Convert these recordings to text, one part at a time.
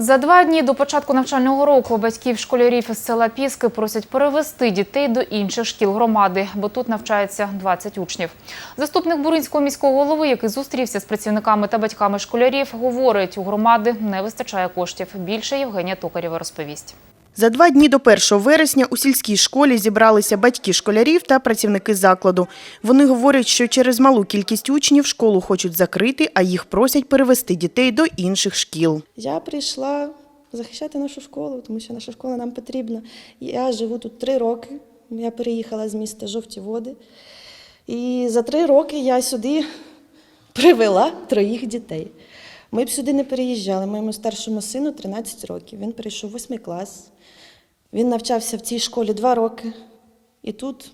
За два дні до початку навчального року батьків школярів із села Піски просять перевести дітей до інших шкіл громади, бо тут навчається 20 учнів. Заступник Буринського міського голови, який зустрівся з працівниками та батьками школярів, говорить, у громади не вистачає коштів. Більше Євгенія Токарєва розповість. За два дні до 1 вересня у сільській школі зібралися батьки школярів та працівники закладу. Вони говорять, що через малу кількість учнів школу хочуть закрити, а їх просять перевести дітей до інших шкіл. Я прийшла захищати нашу школу, тому що наша школа нам потрібна. Я живу тут три роки. Я переїхала з міста Жовті Води. І за три роки я сюди привела троїх дітей. Ми б сюди не переїжджали. Моєму старшому сину 13 років. Він перейшов восьмий клас. Він навчався в цій школі два роки. І тут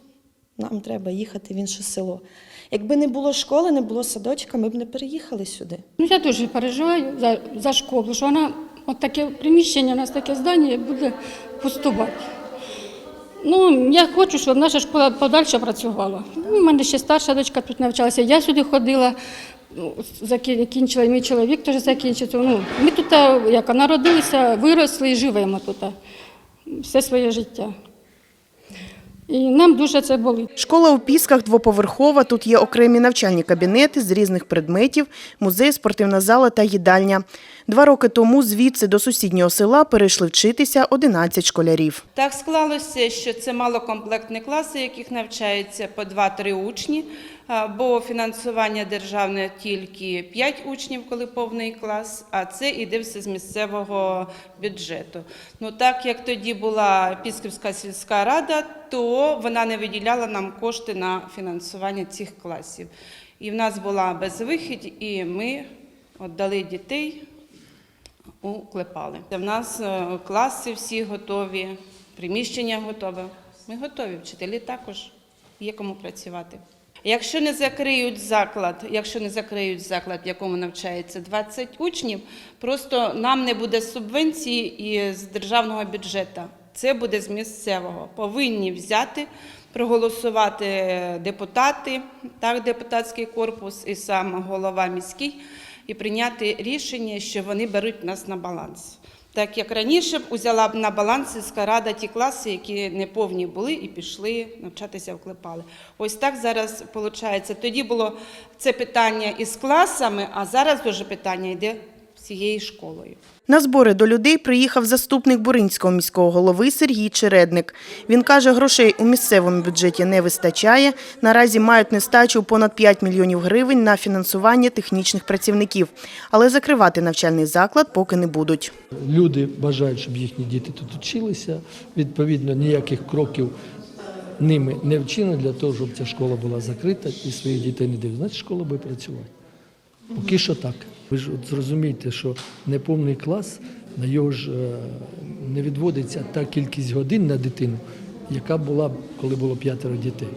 нам треба їхати в інше село. Якби не було школи, не було садочка, ми б не переїхали сюди. Ну, я дуже переживаю за, за школу, що вона, от таке приміщення, у нас таке здання буде пустувати. Ну, я хочу, щоб наша школа подальше працювала. У мене ще старша дочка тут навчалася. Я сюди ходила, закінчила, мій чоловік теж закінчив. Ну, ми тут як, народилися, виросли і живемо тут все своє життя. І нам дуже це болить. Школа у Пісках двоповерхова. Тут є окремі навчальні кабінети з різних предметів, музей, спортивна зала та їдальня. Два роки тому звідси до сусіднього села перейшли вчитися 11 школярів. Так склалося, що це малокомплектні класи, яких навчається по 2-3 учні, бо фінансування державне тільки 5 учнів, коли повний клас, а це іде все з місцевого бюджету. Ну так як тоді була Пісківська сільська рада, то вона не виділяла нам кошти на фінансування цих класів. І в нас була безвихідь, і ми віддали дітей уклепали. В нас е, класи всі готові, приміщення готове. Ми готові, вчителі також є кому працювати. Якщо не закриють заклад, якщо не закриють заклад, в якому навчається 20 учнів, просто нам не буде субвенції із державного бюджету. Це буде з місцевого. Повинні взяти, проголосувати депутати, так, депутатський корпус і сам голова міський і прийняти рішення, що вони беруть нас на баланс. Так як раніше б узяла б на баланс сільська рада ті класи, які не повні були і пішли навчатися в Клепали. Ось так зараз виходить. Тоді було це питання із класами, а зараз вже питання йде всією школою. На збори до людей приїхав заступник Буринського міського голови Сергій Чередник. Він каже, грошей у місцевому бюджеті не вистачає. Наразі мають нестачу понад 5 мільйонів гривень на фінансування технічних працівників. Але закривати навчальний заклад поки не будуть. Люди бажають, щоб їхні діти тут вчилися. Відповідно, ніяких кроків ними не вчинено для того, щоб ця школа була закрита і своїх дітей не дивили. Значить, школа буде працювати. Поки що так. Ви ж от зрозумієте, що неповний клас, на його ж е, не відводиться та кількість годин на дитину, яка була, коли було п'ятеро дітей.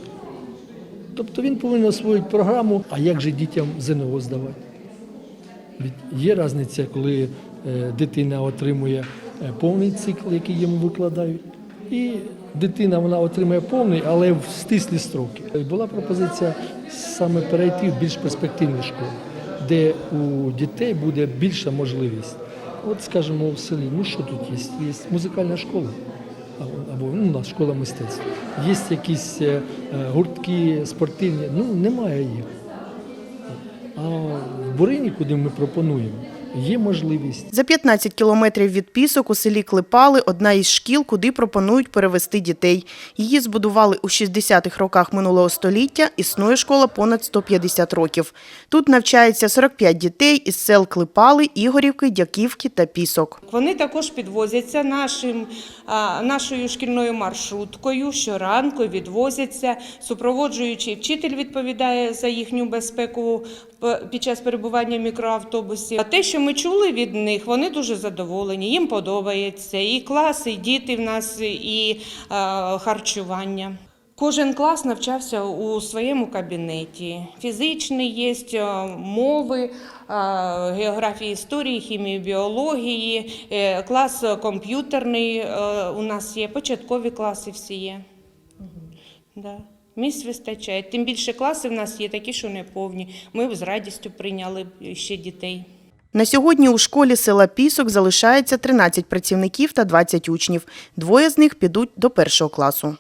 Тобто він повинен освоїти програму, а як же дітям ЗНО здавати? Є різниця, коли е, дитина отримує е, повний цикл, який йому викладають, і дитина вона отримує повний, але в стислі строки. Була пропозиція саме перейти в більш перспективні школи, де у дітей буде більша можливість. От, скажімо, в селі, ну що тут є? Є музикальна школа. Або- ну, у нас школа мистецтв. Є якісь е, е, гуртки спортивні, ну немає їх. А в Бурині, куди ми пропонуємо, є можливість. За 15 кілометрів від Пісок у селі Клепали одна із шкіл, куди пропонують перевести дітей. Її збудували у 60-х роках минулого століття. Існує школа понад 150 років. Тут навчається 45 дітей із сел Клепали, Ігорівки, Дяківки та Пісок. Вони також підвозяться нашим, нашою шкільною маршруткою. Щоранку відвозяться. Супроводжуючий вчитель відповідає за їхню безпеку під час перебування в мікроавтобусі. А те, що ми чули від них, вони дуже задоволені. Їм подобається і класи, і діти в нас, і а, харчування. Кожен клас навчався у своєму кабінеті. Фізичний є, е, мови, е, географії, історії, хімії, біології, е, клас комп'ютерний е, у нас є, початкові класи всі є. Да. Місць вистачає. Тим більше класи в нас є такі, що не повні. Ми б з радістю прийняли ще дітей. На сьогодні у школі села Пісок залишається 13 працівників та 20 учнів. Двоє з них підуть до першого класу.